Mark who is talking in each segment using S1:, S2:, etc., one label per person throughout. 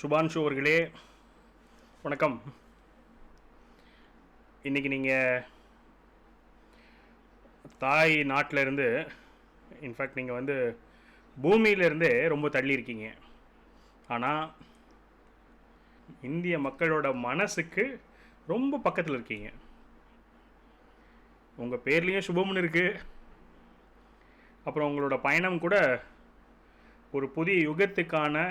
S1: சுபான்ஷு அவர்களே வணக்கம். இன்றைக்கி நீங்கள் தாய் நாட்டில் இருந்து இன்ஃபேக்ட் நீங்கள் வந்து பூமியிலேருந்தே ரொம்ப தள்ளி இருக்கீங்க ஆனால் இந்திய மக்களோட மனசுக்கு ரொம்ப பக்கத்தில் இருக்கீங்க. உங்கள் பேர்லேயும் சுபம்னு இருக்குது அப்புறம் உங்களோட பயணம் கூட ஒரு புதிய யுகத்துக்கான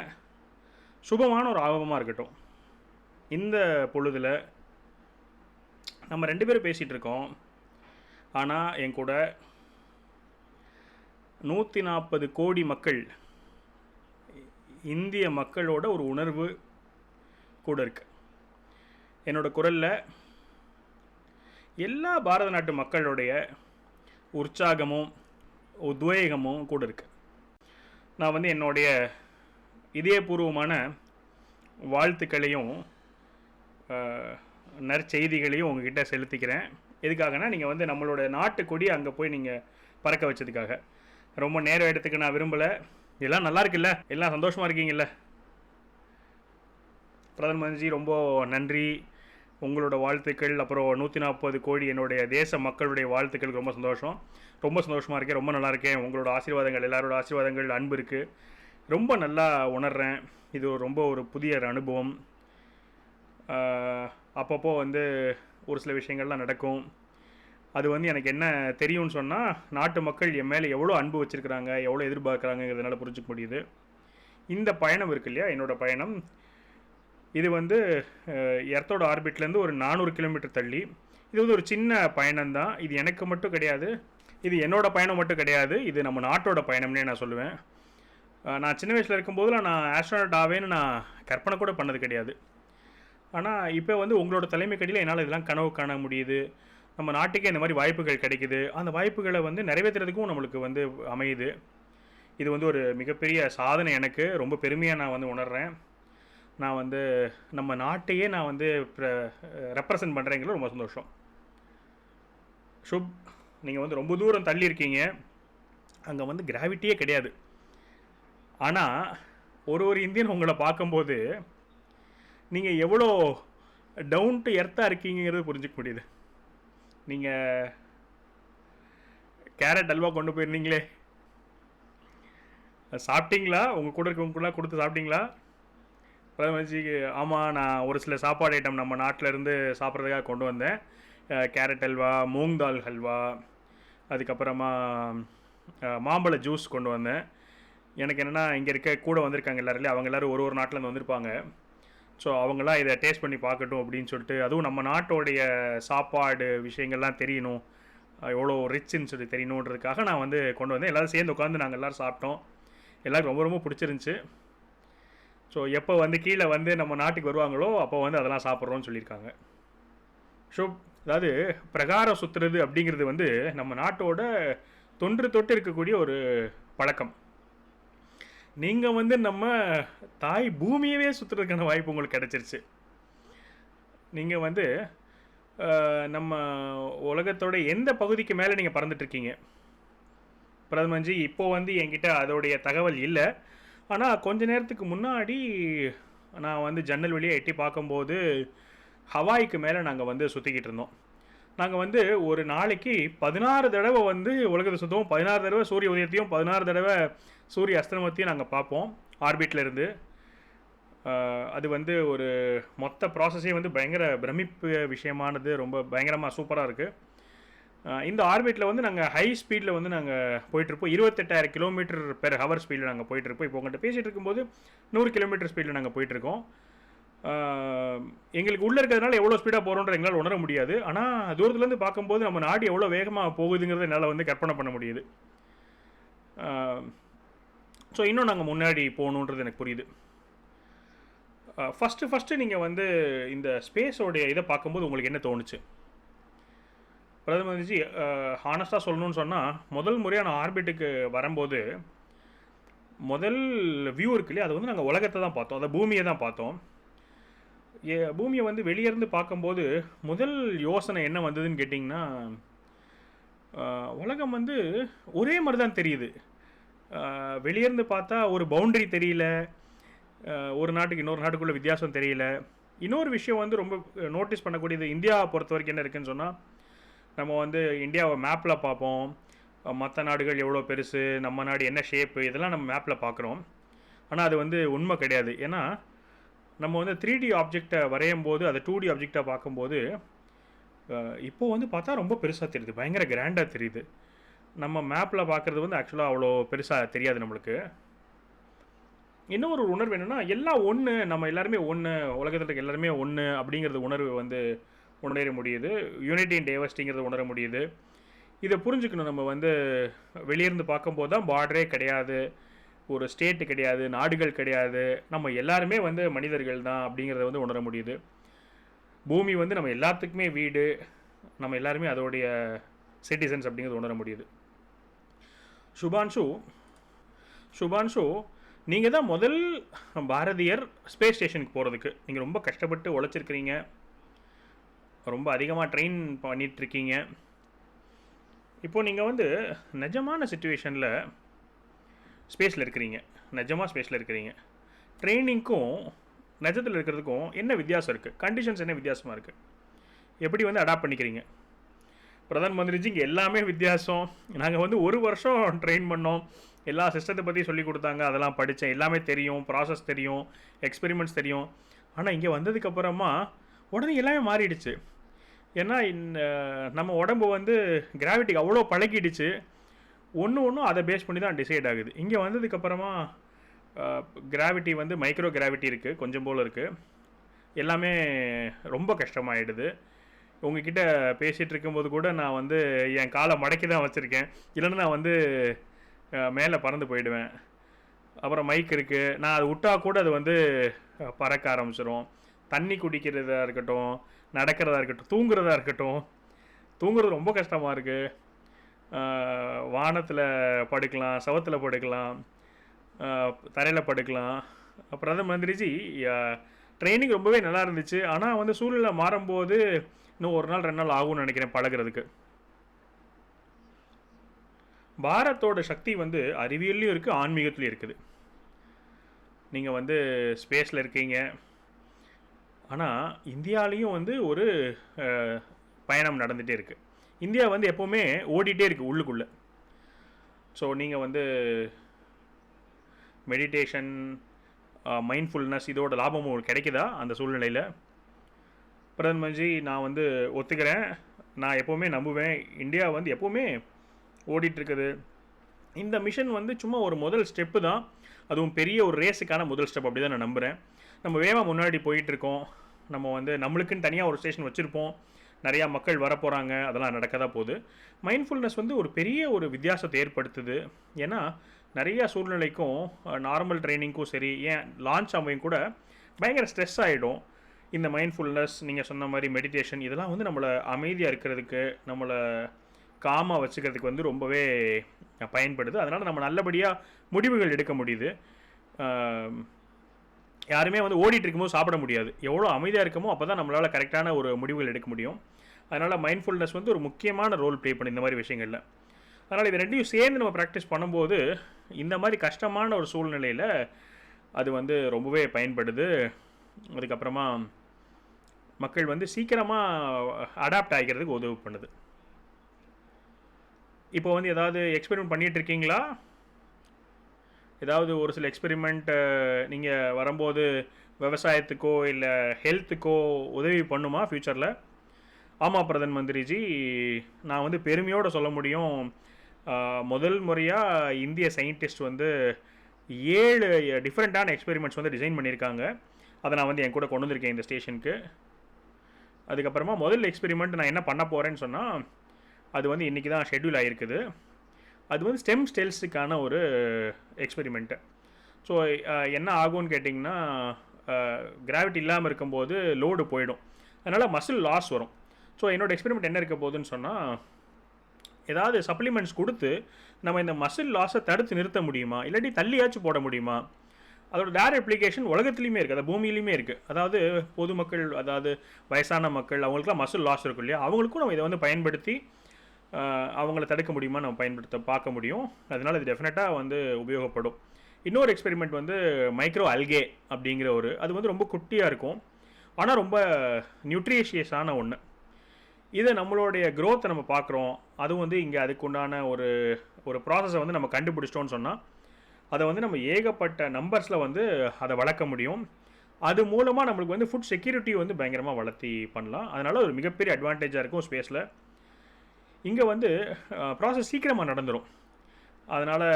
S1: சுபமான ஒரு ஆர்வமாக இருக்கட்டும். இந்த பொழுதில் நம்ம ரெண்டு பேரும் பேசிகிட்டு இருக்கோம். ஆனால் என் கூட நூற்றி நாற்பது கோடி மக்கள் இந்திய மக்களோட ஒரு உணர்வு கூட இருக்கு. என்னோட குரலில் எல்லா பாரத நாட்டு மக்களுடைய உற்சாகமும் உத்வேகமும் கூட இருக்குது நான் வந்து என்னுடைய இதயபூர்வமான வாழ்த்துக்களையும் நற்செய்திகளையும் உங்ககிட்ட செலுத்திக்கிறேன். எதுக்காகனா நீங்கள் வந்து நம்மளோட நாட்டுக்கொடி அங்கே போய் நீங்கள் பறக்க வச்சதுக்காக. ரொம்ப நேரம் எடுத்துக்க நான் விரும்பலை. எல்லாம் நல்லா இருக்குல்ல? எல்லாம் சந்தோஷமாக இருக்கீங்கல்ல? பிரதம மந்திரி ரொம்ப நன்றி. உங்களோட வாழ்த்துக்கள் அப்புறம் நூற்றி நாற்பது கோடி என்னுடைய தேச மக்களுடைய வாழ்த்துக்கள் ரொம்ப சந்தோஷம். ரொம்ப சந்தோஷமாக இருக்கேன் ரொம்ப நல்லா இருக்கேன். உங்களோட ஆசீர்வாதங்கள் எல்லாரோட ஆசீர்வாதங்கள் அன்பு இருக்குது ரொம்ப நல்லா உணர்கிறேன் இது ரொம்ப ஒரு புதிய ஒரு அனுபவம். அப்பப்போ வந்து ஒரு சில விஷயங்கள்லாம் நடக்கும். அது வந்து எனக்கு என்ன தெரியும்னு சொன்னால் நாட்டு மக்கள் என் மேலே எவ்வளோ அன்பு வச்சுருக்கிறாங்க எவ்வளோ எதிர்பார்க்குறாங்கிறதுனால புரிஞ்சுக்க முடியுது. இந்த பயணம் இருக்கு இல்லையா? என்னோடய பயணம். இது வந்து எர்த்தோட ஆர்பிட்லேருந்து ஒரு நானூறு கிலோமீட்டர் தள்ளி. இது வந்து ஒரு சின்ன பயணம்தான். இது எனக்கு மட்டும் கிடையாது. இது என்னோடய பயணம் மட்டும் கிடையாது. இது நம்ம நாட்டோட பயணம்னே நான் சொல்லுவேன். நான் சின்ன வயசில் இருக்கும்போதெல்லாம் நான் ஆஸ்ட்ரோனட் ஆவேன்னு நான் கற்பனை கூட பண்ணது கிடையாது. ஆனால் இப்போ வந்து உங்களோட தலைமை கடியில் என்னால் இதெல்லாம் கனவு காண முடியுது. நம்ம நாட்டுக்கே இந்த மாதிரி வாய்ப்புகள் கிடைக்குது. அந்த வாய்ப்புகளை வந்து நிறைவேற்றுறதுக்கும் நம்மளுக்கு வந்து அமையுது. இது வந்து ஒரு மிகப்பெரிய சாதனை எனக்கு. ரொம்ப பெருமையாக நான் வந்து உணர்கிறேன் நான் வந்து நம்ம நாட்டையே நான் வந்து ரெப்ரசன்ட் பண்ணுறேங்கிறது ரொம்ப சந்தோஷம். சுப் நீங்கள் வந்து ரொம்ப தூரம் தள்ளி இருக்கீங்க. அங்கே வந்து கிராவிட்டியே கிடையாது. ஆனால் ஒரு ஒரு இந்தியன் உங்களை பார்க்கும்போது நீங்கள் எவ்வளோ டவுன் டு எர்த்தாக இருக்கீங்கிறது புரிஞ்சுக்க முடியுது. நீங்கள் கேரட் அல்வா கொண்டு போயிருந்தீங்களே. சாப்பிட்டீங்களா? உங்கள் கூட இருக்கவங்களுக்குலாம் கொடுத்து சாப்பிட்டீங்களா? பிரதமர்ஜிக்கு ஆமாம் நான் ஒரு சில சாப்பாடு ஐட்டம் நம்ம நாட்டிலேருந்து சாப்பிட்றதுக்காக கொண்டு வந்தேன். கேரட் அல்வா மூங் தால் ஹல்வா அதுக்கப்புறமா மாம்பழ ஜூஸ் கொண்டு வந்தேன். எனக்கு என்னென்னா இங்கே இருக்க கூட வந்திருக்காங்க எல்லாரும் அவங்க எல்லாரும் ஒரு ஒரு நாட்டிலேருந்து வந்திருப்பாங்க. ஸோ அவங்களாம் இதை டேஸ்ட் பண்ணி பார்க்கட்டும் அப்படின்னு சொல்லிட்டு அதுவும் நம்ம நாட்டோடைய சாப்பாடு விஷயங்கள்லாம் தெரியணும். எவ்வளோ ரிச்சுன்னு சொல்லி தெரியணுன்றதுக்காக நான் வந்து கொண்டு வந்தேன். எல்லோரும் சேர்ந்து உட்காந்து நாங்கள் எல்லோரும் சாப்பிட்டோம். எல்லாருக்கும் ரொம்ப ரொம்ப பிடிச்சிருந்துச்சி. ஸோ எப்போ வந்து கீழே வந்து நம்ம நாட்டுக்கு வருவாங்களோ அப்போ வந்து அதெல்லாம் சாப்பிட்றோன்னு சொல்லியிருக்காங்க. ஸோ அதாவது பிரகாரம் சுற்றுறது அப்படிங்கிறது வந்து நம்ம நாட்டோட தொன்று தொட்டு இருக்கக்கூடிய ஒரு பழக்கம். நீங்கள் வந்து நம்ம தாய் பூமியவே சுற்றுறதுக்கான வாய்ப்பு உங்களுக்கு கிடச்சிருச்சு. நீங்கள் வந்து நம்ம உலகத்தோட எந்த பகுதிக்கு மேலே நீங்கள் பறந்துட்டுருக்கீங்க பிரதமர்ஜி இப்போ வந்து என்கிட்ட அதோடைய தகவல் இல்லை. ஆனால் கொஞ்ச நேரத்துக்கு முன்னாடி நான் வந்து ஜன்னல் வழியாக எட்டி பார்க்கும்போது ஹவாய்க்கு மேலே நாங்கள் வந்து சுற்றிக்கிட்டு இருந்தோம். நாங்கள் வந்து ஒரு நாளைக்கு பதினாறு தடவை வந்து உலகத்தை சுற்றுவோம் பதினாறு தடவை சூரிய உதயத்தையும் பதினாறு தடவை சூரிய அஸ்தமத்தையும் நாங்கள் பார்ப்போம் ஆர்பிட்லேருந்து அது வந்து ஒரு மொத்த ப்ராசஸே வந்து பயங்கர பிரமிப்பு விஷயமானது ரொம்ப பயங்கரமாக சூப்பராக இருக்குது இந்த ஆர்பிட்டில் வந்து நாங்கள் ஹை ஸ்பீடில் வந்து நாங்கள் போயிட்டுருப்போம். இருபத்தெட்டாயிரம் கிலோமீட்டர் பெர் ஹவர் ஸ்பீடில் நாங்கள் போயிட்டுருப்போம். இப்போ உங்கள்கிட்ட பேசிகிட்டு இருக்கும்போது நூறு கிலோமீட்டர் ஸ்பீடில் நாங்கள் போயிட்டுருக்கோம். எங்களுக்கு உள்ளே இருக்கிறதுனால எவ்வளோ ஸ்பீடாக போகிறோன்ற எங்களால் உணர முடியாது. ஆனால் தூரத்துலேருந்து பார்க்கும்போது நம்ம நாடு எவ்வளோ வேகமாக போகுதுங்கிறத என்னால் வந்து கற்பனை பண்ண முடியுது. ஸோ இன்னும் நாங்கள் முன்னாடி போகணுன்றது எனக்கு புரியுது. ஃபஸ்ட்டு ஃபஸ்ட்டு நீங்கள் வந்து இந்த ஸ்பேஸோடைய இதை பார்க்கும்போது உங்களுக்கு என்ன தோணுச்சு? பிரதமர்ஜி ஹானஸ்டாக சொல்லணும்னு சொன்னால் முதல் முறையாக நான் ஆர்பிட்டுக்கு வரும்போது முதல் வியூ இருக்கு இல்லையா அது வந்து நாங்கள் உலகத்தை தான் பார்த்தோம். அதை பூமியை தான் பார்த்தோம். பூமியை வந்து வெளியேருந்து பார்க்கும்போது முதல் யோசனை என்ன வந்ததுன்னு கேட்டிங்கன்னா உலகம் வந்து ஒரே மாதிரி தான் தெரியுது வெளியேருந்து பார்த்தா ஒரு பவுண்டரி தெரியல. ஒரு நாட்டுக்கு இன்னொரு நாட்டுக்குள்ள வித்தியாசம் தெரியல. இன்னொரு விஷயம் வந்து ரொம்ப நோட்டீஸ் பண்ணக்கூடியது இந்தியாவை பொறுத்த வரைக்கும் என்ன இருக்குன்னு சொன்னால் நம்ம வந்து இந்தியாவை மேப்பில் பார்ப்போம். மற்ற நாடுகள் எவ்வளோ பெருசு நம்ம நாடு என்ன ஷேப்பு இதெல்லாம் நம்ம மேப்பில் பார்க்குறோம். ஆனால் அது வந்து உண்மை கிடையாது. ஏன்னா நம்ம வந்து த்ரீ டி ஆப்ஜெக்டை வரையும் போது அதை டூ டி ஆப்ஜெக்டாக பார்க்கும்போது இப்போது இப்போ வந்து பார்த்தா ரொம்ப பெருசாக தெரியுது. பயங்கர கிராண்டாக தெரியுது. நம்ம மேப்பில் பார்க்குறது வந்து ஆக்சுவலாக அவ்வளோ பெருசாக தெரியாது நம்மளுக்கு. இன்னும் ஒரு உணர்வு என்னென்னா எல்லாம் ஒன்று நம்ம எல்லாருமே ஒன்று உலகத்தில் இருக்க எல்லாருமே ஒன்று அப்படிங்கிறது உணர்வு வந்து உணர முடியுது. யூனிட்டி அண்ட் டைவர்சிட்டிங்கிறது உணர முடியுது. இதை புரிஞ்சுக்கணும் நம்ம வந்து வெளியிருந்து பார்க்கும்போது தான் பார்டரே கிடையாது. ஒரு ஸ்டேட்டு கிடையாது நாடுகள் கிடையாது நம்ம எல்லாருமே வந்து மனிதர்கள் தான் அப்படிங்கிறத வந்து உணர முடியுது. பூமி வந்து நம்ம எல்லாத்துக்குமே வீடு நம்ம எல்லாருமே அதோடைய சிட்டிசன்ஸ் அப்படிங்கிறது உணர முடியுது. சுபான்ஷு சுபான்ஷு நீங்கள் தான் முதல் பாரதியர் ஸ்பேஸ் ஸ்டேஷனுக்கு போகிறதுக்கு நீங்கள் ரொம்ப கஷ்டப்பட்டு உழைச்சிருக்கிறீங்க. ரொம்ப அதிகமாக ட்ரெயின் பண்ணிகிட்ருக்கீங்க இப்போது நீங்கள் வந்து நிஜமான சுச்சுவேஷனில் ஸ்பேஸில் இருக்கிறீங்க. நிஜமாக ஸ்பேஸில் இருக்கிறீங்க. ட்ரைனிங்க்கும் நிஜத்தில் இருக்கிறதுக்கும் என்ன வித்தியாசம் இருக்குது கண்டிஷன்ஸ் என்ன வித்தியாசமாக இருக்குது எப்படி வந்து அடாப்ட் பண்ணிக்கிறீங்க? பிரதான் மந்திரிஜி இங்கே எல்லாமே வித்தியாசம். நாங்கள் வந்து ஒரு வருஷம் ட்ரெயின் பண்ணோம். எல்லா சிஸ்டத்தை பற்றி சொல்லி கொடுத்தாங்க. அதெல்லாம் படித்தேன். எல்லாமே தெரியும். ப்ராசஸ் தெரியும். எக்ஸ்பெரிமெண்ட்ஸ் தெரியும். ஆனால் இங்கே வந்ததுக்கப்புறமா உடனே எல்லாமே மாறிடுச்சு. ஏன்னா இந்த நம்ம உடம்பு வந்து கிராவிட்டிக்கு அவ்வளோ பழகிடுச்சு. ஒன்று ஒன்றும் அதை பேஸ் பண்ணி தான் டிசைட் ஆகுது. இங்கே வந்ததுக்கப்புறமா கிராவிட்டி வந்து மைக்ரோ கிராவிட்டி இருக்குது கொஞ்சம் போல் இருக்குது எல்லாமே ரொம்ப கஷ்டமாயிடுது. உங்ககிட்ட பேசிகிட்டு இருக்கும்போது கூட நான் வந்து என் காலை மடக்கி தான் வச்சுருக்கேன். இல்லைன்னா நான் வந்து மேலே பறந்து போயிடுவேன். அப்புறம் மைக் இருக்குது நான் அது விட்டா கூட அது வந்து பறக்க ஆரம்பிச்சிடும் தண்ணி குடிக்கிறதா இருக்கட்டும் நடக்கிறதா இருக்கட்டும் தூங்குறதா இருக்கட்டும் தூங்குறது ரொம்ப கஷ்டமாக இருக்குது வானத்தில் படுக்கலாம் சவத்தில் படுக்கலாம் தரையில் படுக்கலாம். பிரதம மந்திரிஜி ட்ரைனிங் ரொம்பவே நல்லா இருந்துச்சு. ஆனால் வந்து சூழ்நிலை மாறும்போது இன்னும் ஒரு நாள் ரெண்டு நாள் ஆகும்னு நினைக்கிறேன் பழகிறதுக்கு. பாரத்தோட சக்தி வந்து அறிவியல்லையும் இருக்குது ஆன்மீகத்துலையும் இருக்குது. நீங்கள் வந்து ஸ்பேஸில் இருக்கீங்க. ஆனால் இந்தியாலேயும் வந்து ஒரு பயணம் நடந்துகிட்டே இருக்குது இந்தியா வந்து எப்போவுமே ஓடிட்டே இருக்குது உள்ளுக்குள்ளே. ஸோ நீங்கள் வந்து மெடிடேஷன் மைண்ட்ஃபுல்னஸ் இதோட லாபமும் கிடைக்குதா அந்த சூழ்நிலையில்? பிரதமர்ஜி நான் வந்து ஒத்துக்கிறேன். நான் எப்போவுமே நம்புவேன். இந்தியா வந்து எப்போவுமே ஓடிட்டுருக்குது இந்த மிஷன் வந்து சும்மா ஒரு முதல் ஸ்டெப்பு தான். அதுவும் பெரிய ஒரு ரேஸுக்கான முதல் ஸ்டெப் அப்படி தான் நான் நம்புகிறேன் நம்ம வேகமாக முன்னாடி போயிட்டுருக்கோம் நம்ம வந்து நம்மளுக்குன்னு தனியாக ஒரு ஸ்டேஷன் வச்சுருப்போம். நிறையா மக்கள் வரப்போகிறாங்க அதெல்லாம் நடக்க தான் போகுது. மைண்ட்ஃபுல்னஸ் வந்து ஒரு பெரிய ஒரு வித்தியாசத்தை ஏற்படுத்துது. ஏன்னா நிறைய சூழ்நிலைக்கும் நார்மல் ட்ரைனிங்க்கும் சரி ஏன் லான்ச் ஆகும் கூட பயங்கர ஸ்ட்ரெஸ் ஆகிடும் இந்த மைண்ட்ஃபுல்னஸ் நீங்கள் சொன்ன மாதிரி மெடிடேஷன் இதெல்லாம் வந்து நம்மளை அமைதியாக இருக்கிறதுக்கு நம்மளை காமாக வச்சுக்கிறதுக்கு வந்து ரொம்பவே பயன்படுது. அதனால் நம்ம நல்லபடியாக முடிவுகள் எடுக்க முடியுது. யாருமே வந்து ஓடிட்டு இருக்கும்போது சாப்பிட முடியாது. எவ்வளோ அமைதியாக இருக்கமோ அப்போ தான் நம்மளால் கரெக்டான ஒரு முடிவுகள் எடுக்க முடியும். அதனால் மைண்ட்ஃபுல்னஸ் வந்து ஒரு முக்கியமான ரோல் ப்ளே பண்ணி இந்த மாதிரி விஷயங்களில். அதனால் இது ரெண்டையும் சேர்ந்து நம்ம ப்ராக்டிஸ் பண்ணும்போது இந்த மாதிரி கஷ்டமான ஒரு சூழ்நிலையில் அது வந்து ரொம்பவே பயன்படுது. அதுக்கப்புறமா மக்கள் வந்து சீக்கிரமாக அடாப்ட் ஆகிக்கிறதுக்கு உதவி பண்ணுது. இப்போ வந்து ஏதாவது எக்ஸ்பெரிமெண்ட் பண்ணிகிட்டு இருக்கீங்களா? ஏதாவது ஒரு சில எக்ஸ்பெரிமெண்ட் நீங்கள் வரும்போது விவசாயத்துக்கோ இல்லை ஹெல்த்துக்கோ உதவி பண்ணுமா ஃப்யூச்சரில் ஆமாம் பிரதன் மந்திரிஜி. நான் வந்து பெருமையோடு சொல்ல முடியும். முதல் முறையாக இந்திய சயின்டிஸ்ட் வந்து ஏழு டிஃப்ரெண்ட்டான எக்ஸ்பெரிமெண்ட்ஸ் வந்து டிசைன் பண்ணியிருக்காங்க. அதை நான் வந்து என் கூட கொண்டு வந்திருக்கேன் இந்த ஸ்டேஷனுக்கு அதுக்கப்புறமா முதல் எக்ஸ்பெரிமெண்ட் நான் என்ன பண்ண போகிறேன்னு சொன்னால் அது வந்து இன்றைக்கி தான் ஷெட்யூல் ஆகிருக்குது அது வந்து ஸ்டெம் ஸ்டெல்ஸுக்கான ஒரு எக்ஸ்பெரிமெண்ட்டு ஸோ என்ன ஆகும்னு கேட்டிங்கன்னா கிராவிட்டி இல்லாமல் இருக்கும்போது லோடு போயிடும். அதனால் மசில் லாஸ் வரும். ஸோ என்னோடய எக்ஸ்பெரிமெண்ட் என்ன இருக்க போகுதுன்னு சொன்னால் ஏதாவது சப்ளிமெண்ட்ஸ் கொடுத்து நம்ம இந்த மசில் லாஸை தடுத்து நிறுத்த முடியுமா? இல்லாட்டி தள்ளியாச்சும் போட முடியுமா? அதோட டேர் அப்ளிகேஷன் உலகத்துலேயுமே இருக்குது அது பூமியிலையுமே இருக்குது அதாவது பொதுமக்கள் அதாவது வயசான மக்கள் அவங்களுக்குலாம் மசில் லாஸ் இருக்கும் இல்லையா? அவங்களுக்கும் நம்ம இதை வந்து பயன்படுத்தி அவங்கள தடுக்க முடியுமா நம்ம பயன்படுத்த பார்க்க முடியும். அதனால் இது டெஃபினட்டாக வந்து உபயோகப்படும். இன்னொரு எக்ஸ்பெரிமெண்ட் வந்து மைக்ரோ அல்கே அப்படிங்கிற ஒரு அது வந்து ரொம்ப குட்டியாக இருக்கும். ஆனால் ரொம்ப நியூட்ரிஷியஸான ஒன்று இதை நம்மளுடைய க்ரோத்தை நம்ம பார்க்குறோம். அதுவும் வந்து இங்கே அதுக்கு உண்டான ஒரு ஒரு ப்ராசஸை வந்து நம்ம கண்டுபிடிச்சிட்டோன்னு சொன்னால் அதை வந்து நம்ம ஏகப்பட்ட நம்பர்ஸில் வந்து அதை வளர்க்க முடியும். அது மூலமாக நம்மளுக்கு வந்து ஃபுட் செக்யூரிட்டி வந்து பயங்கரமாக வளர்த்தி பண்ணலாம். அதனால் ஒரு மிகப்பெரிய அட்வான்டேஜாக இருக்கும் ஸ்பேஸில் இங்கே வந்து ப்ராசஸ் சீக்கிரமாக நடந்துடும் அதனால்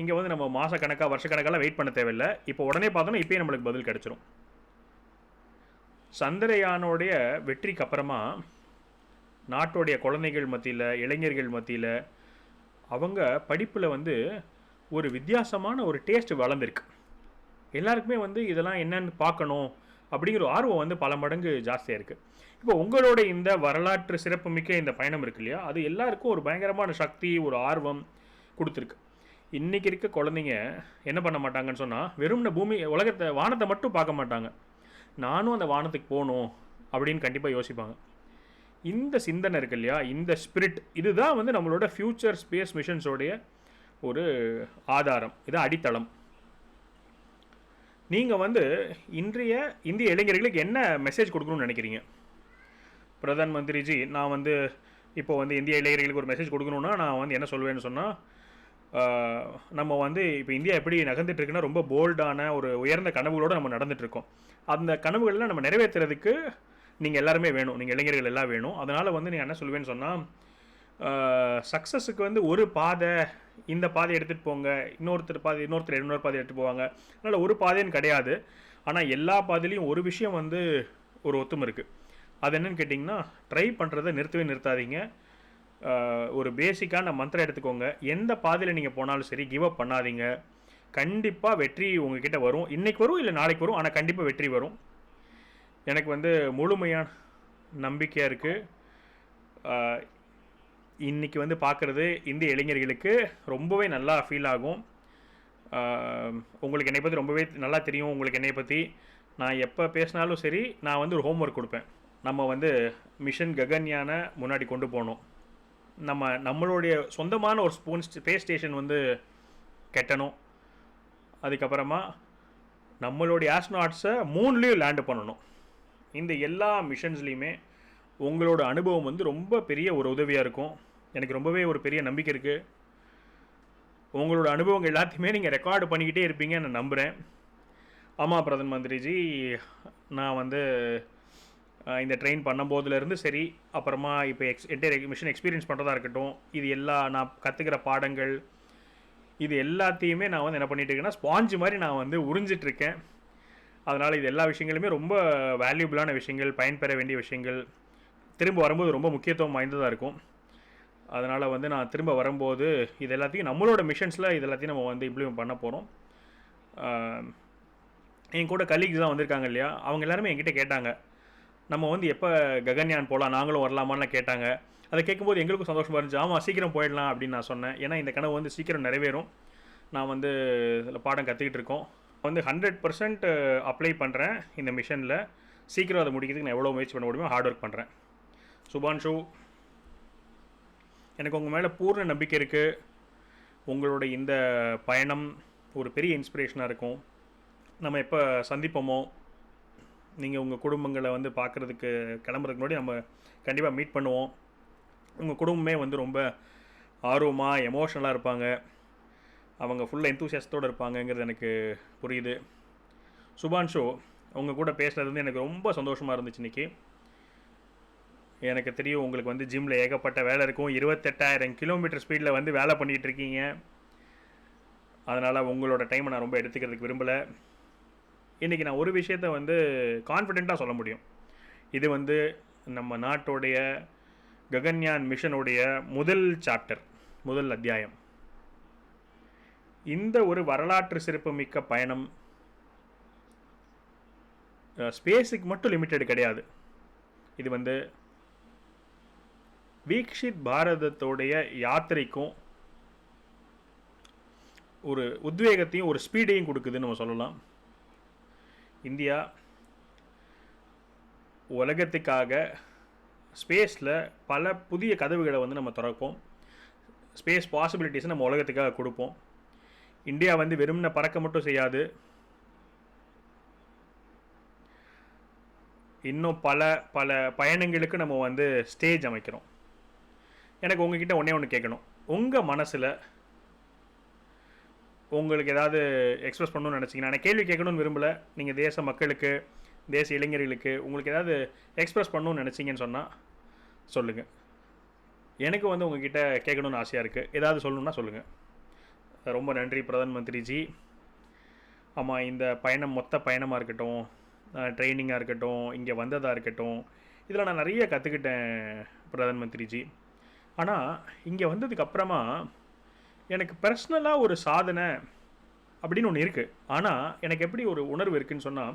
S1: இங்கே வந்து நம்ம மாதக்கணக்காக வருஷக்கணக்கெல்லாம் வெயிட் பண்ண தேவையில்லை. இப்போ உடனே பார்த்தோன்னா இப்போயே நம்மளுக்கு பதில் கிடச்சிரும். சந்திரயானோடைய வெற்றிக்கு அப்புறமா நாட்டோடைய குழந்தைகள் மத்தியில் இளைஞர்கள் மத்தியில் அவங்க படிப்பில் வந்து ஒரு வித்தியாசமான ஒரு டேஸ்ட் வளர்ந்துருக்கு. எல்லாருக்குமே வந்து இதெல்லாம் என்னன்னு பார்க்கணும். அப்படிங்கிற ஒரு ஆர்வம் வந்து பல மடங்கு ஜாஸ்தியாக இருக்குது இப்போ உங்களோட இந்த வரலாற்று சிறப்புமிக்க இந்த பயணம் இருக்கு இல்லையா? அது எல்லாருக்கும் ஒரு பயங்கரமான சக்தி ஒரு ஆர்வம் கொடுத்துருக்கு. இன்றைக்கி இருக்க குழந்தைங்க என்ன பண்ண மாட்டாங்கன்னு சொன்னால் வெறும்ன பூமி உலகத்தை வானத்தை மட்டும் பார்க்க மாட்டாங்க. நானும் அந்த வானத்துக்கு போகணும் அப்படின்னு கண்டிப்பாக யோசிப்பாங்க. இந்த சிந்தனை இருக்கு இல்லையா? இந்த ஸ்பிரிட் இதுதான் வந்து நம்மளோட ஃப்யூச்சர் ஸ்பேஸ் மிஷன்ஸோடைய ஒரு ஆதாரம். இது அடித்தளம். நீங்கள் வந்து இன்றைய இந்திய இளைஞர்களுக்கு என்ன மெசேஜ் கொடுக்கணும்னு நினைக்கிறீங்க? பிரதான் மந்திரிஜி நான் வந்து இப்போ வந்து இந்திய இளைஞர்களுக்கு ஒரு மெசேஜ் கொடுக்கணுன்னா நான் வந்து என்ன சொல்லுவேன்னு சொன்னால் நம்ம வந்து இப்போ இந்தியா எப்படி நகர்ந்துட்டுருக்குன்னா ரொம்ப போல்டான ஒரு உயர்ந்த கனவுகளோடு நம்ம நடந்துகிட்ருக்கோம் அந்த கனவுகள்லாம் நம்ம நிறைவேற்றுறதுக்கு நீங்கள் எல்லாருமே வேணும். நீங்கள் இளைஞர்கள் எல்லாம் வேணும். அதனால் வந்து நீங்கள் என்ன சொல்லுவேன்னு சொன்னால் சக்ஸஸுக்கு வந்து ஒரு பாதை இந்த பாதை எடுத்துகிட்டு போங்க இன்னொருத்தர் பாதை இன்னொருத்தர் இன்னொரு பாதை எடுத்துகிட்டு போவாங்க. அதனால் ஒரு பாதைன்னு கிடையாது. ஆனால் எல்லா பாதையிலையும் ஒரு விஷயம் வந்து ஒரு ஒத்துமை இருக்குது அது என்னன்னு கேட்டிங்கன்னா ட்ரை பண்ணுறதை நிறுத்தவே நிறுத்தாதீங்க. ஒரு பேசிக்கான மந்திரம் எடுத்துக்கோங்க. எந்த பாதையில் நீங்கள் போனாலும் சரி கிவ் அப் பண்ணாதீங்க. கண்டிப்பாக வெற்றி உங்ககிட்ட வரும். இன்றைக்கி வரும் இல்லை நாளைக்கு வரும் ஆனால் கண்டிப்பாக வெற்றி வரும். எனக்கு வந்து முழுமையான நம்பிக்கையாக இருக்குது இன்னைக்கு வந்து பார்க்குறது இந்திய இளைஞர்களுக்கு ரொம்பவே நல்லா ஃபீல் ஆகும். உங்களுக்கு என்னை பற்றி ரொம்பவே நல்லா தெரியும். உங்களுக்கு என்னை பற்றி நான் எப்போ பேசினாலும் சரி நான் வந்து ஒரு ஹோம்ஒர்க் கொடுப்பேன். நம்ம வந்து மிஷன் ககன்யானை முன்னாடி கொண்டு போகணும். நம்ம நம்மளுடைய சொந்தமான ஒரு ஸ்பூன் ஸ்பேஸ் ஸ்டேஷன் வந்து கெட்டணும். அதுக்கப்புறமா நம்மளுடைய ஆஸ்ட்ராட்ஸை மூணுலேயும் லேண்டு பண்ணணும். இந்த எல்லா மிஷன்ஸ்லேயுமே உங்களோட அனுபவம் வந்து ரொம்ப பெரிய ஒரு உதவியாக இருக்கும். எனக்கு ரொம்பவே ஒரு பெரிய நம்பிக்கை இருக்குது உங்களோட அனுபவங்கள் எல்லாத்தையுமே நீங்கள் ரெக்கார்டு பண்ணிக்கிட்டே இருப்பீங்கன்னு நான் நம்புகிறேன் ஆமாம் பிரதம மந்திரிஜி நான் வந்து இந்த ட்ரெயின் பண்ணும்போதுலேருந்து சரி அப்புறமா இப்போ எக்ஸ் என்டையர் மிஷின் எக்ஸ்பீரியன்ஸ் பண்ணுறதா இருக்கட்டும் இது எல்லா நான் கற்றுக்கிற பாடங்கள் இது எல்லாத்தையுமே நான் வந்து என்ன பண்ணிகிட்டு இருக்கேன்னா ஸ்பாஞ்சு மாதிரி நான் வந்து உறிஞ்சிட்ருக்கேன் அதனால் இது எல்லா விஷயங்களுமே ரொம்ப வேல்யூபிளான விஷயங்கள் பயன்பெற வேண்டிய விஷயங்கள் திரும்ப வரும்போது ரொம்ப முக்கியத்துவம் வாய்ந்ததாக இருக்கும். அதனால் வந்து நான் திரும்ப வரும்போது இது எல்லாத்தையும் நம்மளோட மிஷன்ஸில் இது எல்லாத்தையும் நம்ம வந்து இம்ப்ளிமெண்ட் பண்ண போகிறோம் என் கூட கலீக்ஸ் தான் வந்திருக்காங்க இல்லையா? அவங்க எல்லாருமே என்கிட்ட கேட்டாங்க. நம்ம வந்து எப்போ ககன்யான் போகலாம் நாங்களும் வரலாமான்னு கேட்டாங்க. அதை கேட்கும்போது எங்களுக்கும் சந்தோஷமாக இருந்துச்சு. ஆமாம் சீக்கிரம் போயிடலாம் அப்படின்னு நான் சொன்னேன். ஏன்னா இந்த கனவு வந்து சீக்கிரம் நிறைவேறும். நான் வந்து இதில் பாடம் கற்றுக்கிட்டு இருக்கோம். வந்து ஹண்ட்ரட் பர்சன்ட் அப்ளை பண்ணுறேன் இந்த மிஷனில் சீக்கிரம் அதை முடிக்கிறதுக்கு நான் எவ்வளோ முயற்சி பண்ண முடியுமோ ஹார்ட் ஒர்க் பண்ணுறேன் சுபான்ஷு எனக்கு உங்கள் மேலே பூர்ண நம்பிக்கை இருக்குது உங்களோட இந்த பயணம் ஒரு பெரிய இன்ஸ்பிரேஷனாக இருக்கும். நம்ம எப்போ சந்திப்போமோ நீங்கள் உங்கள் குடும்பங்களை வந்து பார்க்குறதுக்கு கிளம்புறதுக்கு முன்னாடி நம்ம கண்டிப்பாக மீட் பண்ணுவோம். உங்கள் குடும்பமே வந்து ரொம்ப ஆர்வமாக எமோஷ்னலாக இருப்பாங்க. அவங்க ஃபுல்லாக எந்தூசியாசத்தோடு இருப்பாங்கங்கிறது எனக்கு புரியுது. சுபான்ஷோ உங்கள் கூட பேசுகிறது வந்து எனக்கு ரொம்ப சந்தோஷமாக இருந்துச்சு இன்னைக்கு. எனக்கு தெரியும் உங்களுக்கு வந்து ஜிம்மில் ஏகப்பட்ட வேலை இருக்கும். இருபத்தெட்டாயிரம் கிலோமீட்டர் ஸ்பீடில் வந்து வேலை பண்ணிகிட்டு இருக்கீங்க. அதனால் உங்களோட டைமை நான் ரொம்ப எடுத்துக்கிறதுக்கு விரும்பலை. இன்றைக்கி நான் ஒரு விஷயத்த வந்து கான்ஃபிடெண்ட்டாக சொல்ல முடியும். இது வந்து நம்ம நாட்டோடைய ககன்யான் மிஷனுடைய முதல் சாப்டர் முதல் அத்தியாயம். இந்த ஒரு வரலாற்று சிறப்புமிக்க பயணம் ஸ்பேஸுக்கு மட்டும் லிமிட்டெட் கிடையாது. இது வந்து வீக்ஷித் பாரதத்தோடைய யாத்திரைக்கும் ஒரு உத்வேகத்தையும் ஒரு ஸ்பீடையும் கொடுக்குதுன்னு நம்ம சொல்லலாம். இந்தியா உலகத்துக்காக ஸ்பேஸில் பல புதிய கதவுகளை வந்து நம்ம திறப்போம். ஸ்பேஸ் பாசிபிலிட்டிஸை நம்ம உலகத்துக்காக கொடுப்போம். இந்தியா வந்து வெறும்ன பறக்க மட்டும் செய்யாது. இன்னும் பல பல பயணங்களுக்கு நம்ம வந்து ஸ்டேஜ் அமைக்கிறோம். எனக்கு உங்ககிட்ட ஒன்றே ஒன்று கேட்கணும். உங்கள் மனசில் உங்களுக்கு ஏதாவது எக்ஸ்பிரஸ் பண்ணணும்னு நினச்சிங்கன்னா நான் கேள்வி கேட்கணும்னு விரும்பல. நீங்கள் தேச மக்களுக்கு தேச இளைஞர்களுக்கு உங்களுக்கு ஏதாவது எக்ஸ்பிரஸ் பண்ணணும்னு நினச்சிங்கன்னு சொன்னால் சொல்லுங்கள் எனக்கு வந்து உங்ககிட்ட கேட்கணும்னு ஆசையாக இருக்குது ஏதாவது சொல்லணும்னா சொல்லுங்கள் ரொம்ப நன்றி பிரதான் மந்திரிஜி. ஆமாம் இந்த பயணம் மொத்த பயணமாக இருக்கட்டும் ட்ரைனிங்காக இருக்கட்டும் இங்கே வந்ததாக இருக்கட்டும் இதில் நான் நிறைய கற்றுக்கிட்டேன் பிரதான் மந்திரிஜி. ஆனால் இங்கே வந்ததுக்கு அப்புறமா எனக்கு பர்சனலாக ஒரு சாதனை அப்படின்னு ஒன்று இருக்குது ஆனால் எனக்கு எப்படி ஒரு உணர்வு இருக்குதுன்னு சொன்னால்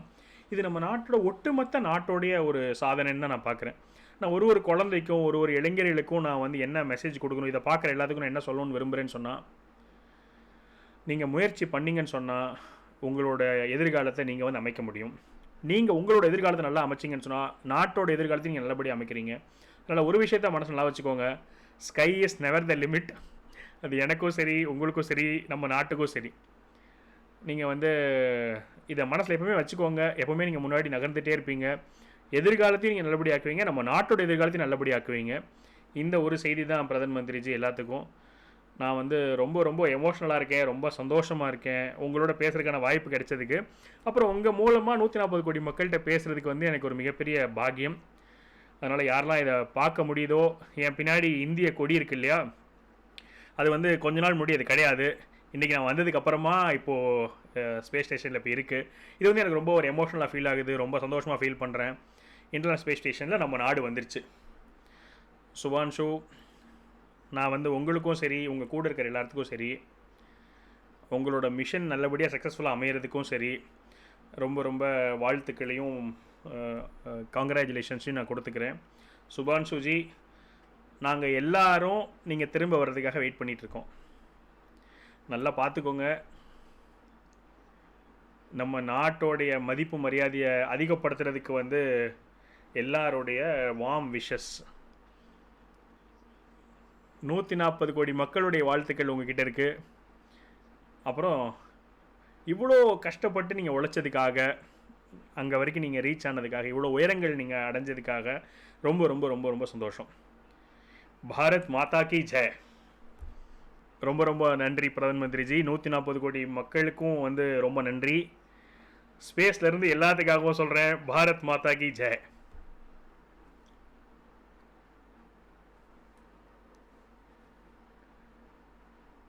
S1: இது நம்ம நாட்டோட ஒட்டுமொத்த நாட்டோடைய ஒரு சாதனைன்னு தான் நான் பார்க்குறேன் நான் ஒரு ஒரு குழந்தைக்கும் ஒரு ஒரு இளைஞர்களுக்கும் நான் வந்து என்ன மெசேஜ் கொடுக்கணும் இதை பார்க்குற எல்லாத்துக்கும் நான் என்ன சொல்லணும்னு விரும்புகிறேன்னு சொன்னால் நீங்கள் முயற்சி பண்ணீங்கன்னு சொன்னால் உங்களோட எதிர்காலத்தை நீங்கள் வந்து அமைக்க முடியும். நீங்கள் உங்களோட எதிர்காலத்தை நல்லா அமைச்சிங்கன்னு சொன்னால் நாட்டோட எதிர்காலத்தை நீங்கள் நல்லபடியாக அமைக்கிறீங்க. அதனால் ஒரு விஷயத்த மனசு நல்லா வச்சுக்கோங்க. Sky is never the limit அது எனக்கும் சரி உங்களுக்கும் சரி நம்ம நாட்டுக்கும் சரி. நீங்கள் வந்து இதை மனசில் எப்பவுமே வச்சுக்கோங்க. எப்போவுமே நீங்கள் முன்னாடி நகர்ந்துகிட்டே இருப்பீங்க. எதிர்காலத்தையும் நீங்கள் நல்லபடியாக்குவீங்க. நம்ம நாட்டோட எதிர்காலத்தையும் நல்லபடி ஆக்குவீங்க இந்த ஒரு செய்தி தான் பிரதம மந்திரிஜி எல்லாத்துக்கும். நான் வந்து ரொம்ப ரொம்ப எமோஷ்னலாக இருக்கேன். ரொம்ப சந்தோஷமாக இருக்கேன். உங்களோட பேசுறதுக்கான வாய்ப்பு கிடைச்சதுக்கு. அப்புறம் உங்கள் மூலமாக நூற்றி நாற்பது கோடி மக்கள்கிட்ட பேசுகிறதுக்கு வந்து எனக்கு ஒரு மிகப்பெரிய பாக்கியம். அதனால் யாரெல்லாம் இதை பார்க்க முடியுதோ என் பின்னாடி இந்திய கொடி இருக்கு இல்லையா? அது வந்து கொஞ்ச நாள் முன்னாடி அது கிடையாது. இன்றைக்கி நான் வந்ததுக்கப்புறமா இப்போது ஸ்பேஸ் ஸ்டேஷனில் இப்போ இருக்குது இது வந்து எனக்கு ரொம்ப ஒரு எமோஷனலாக ஃபீல் ஆகுது. ரொம்ப சந்தோஷமாக ஃபீல் பண்ணுறேன் இன்டர்நேஷனல் ஸ்பேஸ் ஸ்டேஷனில் நம்ம நாடு வந்துருச்சு. சுபான்ஷு நான் வந்து உங்களுக்கும் சரி உங்கள் கூட இருக்கிற எல்லாத்துக்கும் சரி உங்களோட மிஷன் நல்லபடியாக சக்ஸஸ்ஃபுல்லாக அமையிறதுக்கும் சரி ரொம்ப ரொம்ப வாழ்த்துக்களையும் காங்க்ராச்சுலேஷன்ஸையும் நான் கொடுத்துக்கிறேன். சுபான் சுஜி நாங்கள் எல்லாரும் நீங்கள் திரும்ப வர்றதுக்காக வெயிட் பண்ணிகிட்ருக்கோம் நல்லா பார்த்துக்கோங்க. நம்ம நாட்டோடைய மதிப்பு மரியாதையை அதிகப்படுத்துறதுக்கு வந்து எல்லாருடைய வாம் விஷஸ் நூற்றி நாற்பது கோடி மக்களுடைய வாழ்த்துக்கள் உங்ககிட்ட இருக்குது அப்புறம் இவ்வளோ கஷ்டப்பட்டு நீங்கள் உழைச்சதுக்காக அங்கே வரைக்கும் நீங்கள் ரீச் ஆனதுக்காக இவ்வளோ உயரங்கள் நீங்கள் அடைஞ்சதுக்காக ரொம்ப ரொம்ப ரொம்ப ரொம்ப சந்தோஷம். பாரத் மாதா கி ஜெய் ரொம்ப ரொம்ப நன்றி பிரதம மந்திரிஜி. நூற்றி நாற்பது கோடி மக்களுக்கும் வந்து ரொம்ப நன்றி. ஸ்பேஸ்லேருந்து எல்லாத்துக்காகவும் சொல்கிறேன் பாரத் மாதா கி ஜெய்